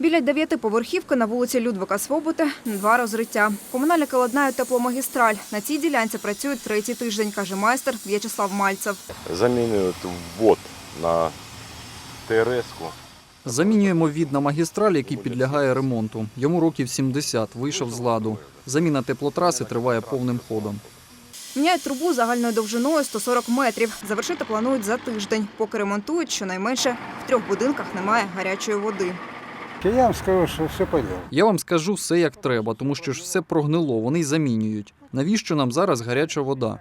Біля дев'ятиповерхівки на вулиці Людвика Свободи два розриття. Комунальники ладнають тепломагістраль. На цій ділянці працюють третій тиждень, каже майстер В'ячеслав Мальцев. замінюють ввод на ТРС-ку. Замінюємо від на магістраль, який підлягає ремонту. Йому років 70, вийшов з ладу. Заміна теплотраси триває повним ходом. Міняють трубу загальною довжиною 140 метрів. Завершити планують за тиждень. Поки ремонтують, щонайменше в трьох будинках немає гарячої води. Я вам скажу, що все пойдет. Я вам скажу все як треба, тому що ж все прогнило, вони й замінюють. Навіщо нам зараз гаряча вода?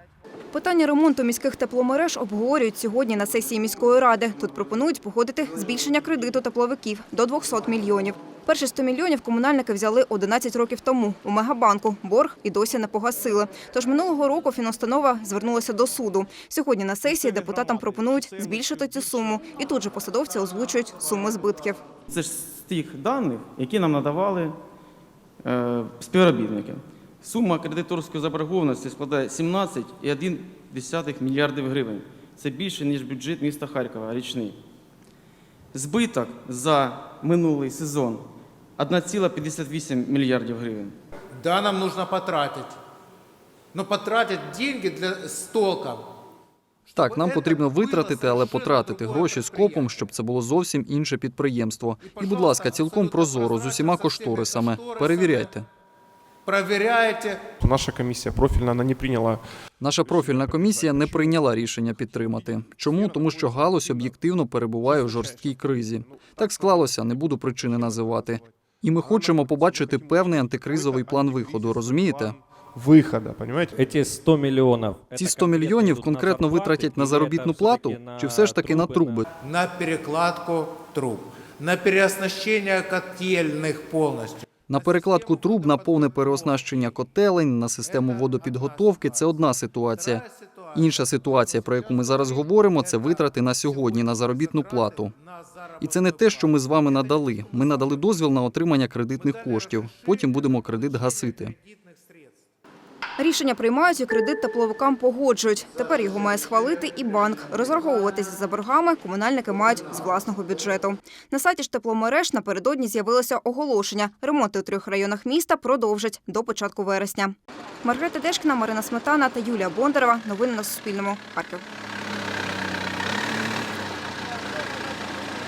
Питання ремонту міських тепломереж обговорюють сьогодні на сесії міської ради. Тут пропонують погодити збільшення кредиту тепловиків до 200 мільйонів. Перші 100 мільйонів комунальники взяли 11 років тому у Мегабанку. Борг і досі не погасили. Тож минулого року фінустанова звернулася до суду. Сьогодні на сесії депутатам пропонують збільшити цю суму. І тут же посадовці озвучують суми збитків. Це ж тих даних, які нам надавали е, співробітники. Сума кредиторської заборгованості складає 17,1 мільярдів гривень. Це більше, ніж бюджет міста Харкова річний. Збиток за минулий сезон 1,58 мільярдів гривень. Да, нам нужно потратить. Но потратить деньги для, с. Так, нам потрібно витратити, але потратити гроші скопом, щоб це було зовсім інше підприємство. І, будь ласка, цілком прозоро з усіма кошторисами. Перевіряйте. Проверяете. Наша комісія профільна вона не прийняла Наша профільна комісія не прийняла рішення підтримати. Чому? Тому що галузь об'єктивно перебуває в жорсткій кризі. Так склалося, не буду причини називати. І ми хочемо побачити певний антикризовий план виходу. Розумієте? Виходу, понимаете? Эти 100 миллионов. Ці 100 мільйонів конкретно витратять на заробітну плату чи все ж таки на труби? На перекладку труб. На переоснащение котельных полностью. На перекладку труб, на повне переоснащення котелень, на систему водопідготовки це одна ситуація. Інша ситуація, про яку ми зараз говоримо, це витрати на сьогодні на заробітну плату. І це не те, що ми з вами надали. Ми надали дозвіл на отримання кредитних коштів. Потім будемо кредит гасити. Рішення приймають і кредит тепловикам погоджують. Тепер його має схвалити і банк. Розраховуватися за боргами комунальники мають з власного бюджету. На сайті ж тепломереж напередодні з'явилося оголошення. Ремонти у трьох районах міста продовжать до початку вересня. Маргарита Дешкіна, Марина Сметана та Юлія Бондарева. Новини на Суспільному. Харків.